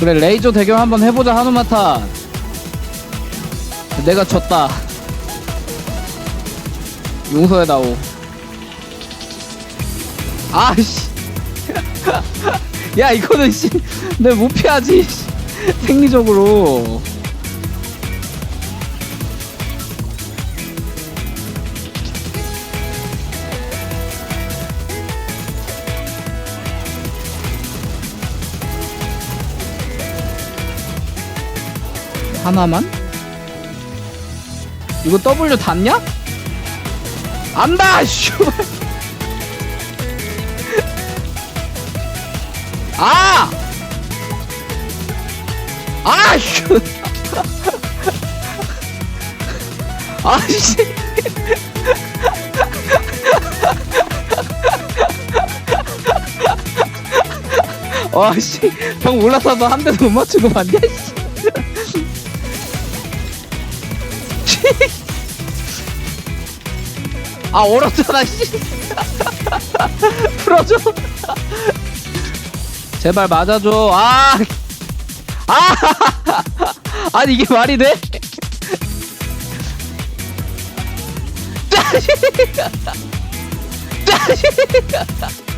그래 레이저 대결 한번 해보자 하누마타. 내가 졌다. 용서해다오. 아씨. 야 이거는 씨내 못 피하지 씨. 생리적으로 하나만? 이거 W 닿냐? 안다! 씨발 아! 아! 씨 아씨 아씨 형 올라서도 한 대도 못 맞추고 봤냐 씨 아 얼었잖아 씨 풀어줘 제발 맞아줘 아 아! 아니 이게 말이 돼? 짜식! 짜식!